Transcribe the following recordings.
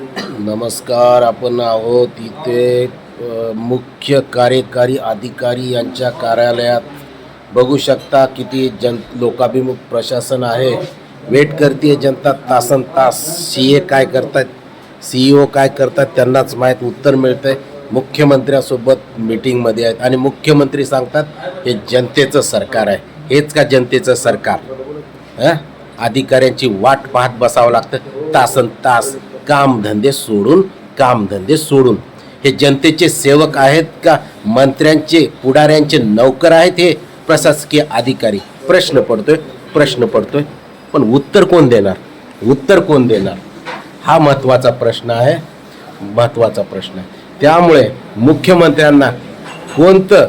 नमस्कार आपण आहोत इथे मुख्य कार्यकारी अधिकारी यांच्या कार्यालयात. बघू शकता किती जन लोकाभिमुख प्रशासन आहे. वेट करते जनता तासन तास. सी ए काय करतात सी ई ओ काय करतात त्यांनाच माहीत उत्तर मिळतंय. मुख्यमंत्र्यासोबत मीटिंगमध्ये आहेत. आणि मुख्यमंत्री सांगतात हे जनतेचं सरकार आहे. हेच का जनतेचं सरकार? हां अधिकाऱ्यांची वाट पाहत बसावं लागतं. तासन तास. कामधंदे सोडून कामधंदे सोडून. हे जनतेचे सेवक आहेत का? मंत्र्यांचे पुढाऱ्यांचे नौकर आहेत हे? प्रशासकीय अधिकारी. प्रश्न पडतोय प्रश्न पडतोय. पण उत्तर कोण देणार? उत्तर कोण देणार? हा महत्त्वाचा प्रश्न आहे. महत्त्वाचा प्रश्न आहे. त्यामुळे मुख्यमंत्र्यांना कोणतं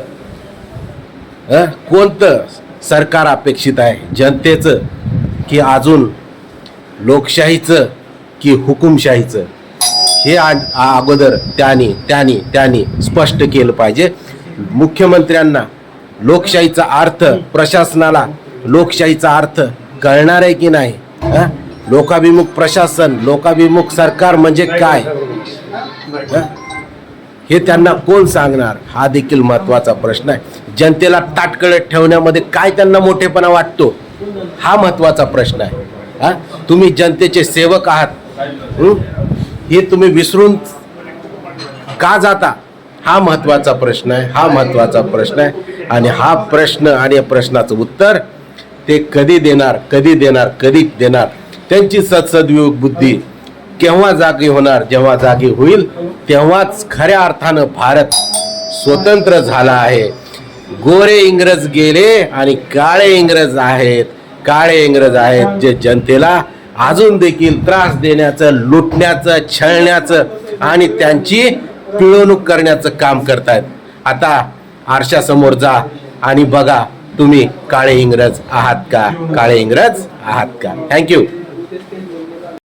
कोणतं सरकार अपेक्षित आहे? जनतेचं की अजून लोकशाहीचं की हुकुमशाहीचं. हे आ अगोदर त्याने त्याने त्याने स्पष्ट केलं पाहिजे. मुख्यमंत्र्यांना लोकशाहीचा अर्थ प्रशासनाला लोकशाहीचा अर्थ कळणार आहे की नाही? लोकाभिमुख प्रशासन लोकाभिमुख सरकार म्हणजे काय? हे त्यांना कोण सांगणार? हा देखील महत्त्वाचा प्रश्न आहे. जनतेला ताटकळत ठेवण्यामध्ये काय त्यांना मोठेपणा वाटतो? हा महत्त्वाचा प्रश्न आहे. हा? तुम्ही जनतेचे सेवक आहात. हे? तुम्ही विसरून का जाता? हा महत्त्वाचा प्रश्न आहे हा महत्त्वाचा प्रश्न आहे. आणि हा प्रश्न आणि या प्रश्नाचं उत्तर ते कधी देणार कधी देणार कधी देणार? त्यांची सदसद्विवेक बुद्धी केव्हा जागी होणार जेव्हा जागी होईल तेव्हाच खऱ्या अर्थानं भारत स्वतंत्र झाला आहे. गोरे इंग्रज गेले आणि काळे इंग्रज आहेत. काळे इंग्रज आहेत जे जनतेला अजून देखील त्रास देण्याचं लुटण्याचं छळण्याचं आणि त्यांची पिळवणूक करण्याचं काम करतायत. आता आरशासमोर जा आणि बघा तुम्ही काळे इंग्रज आहात का? काळे इंग्रज आहात का? थँक्यू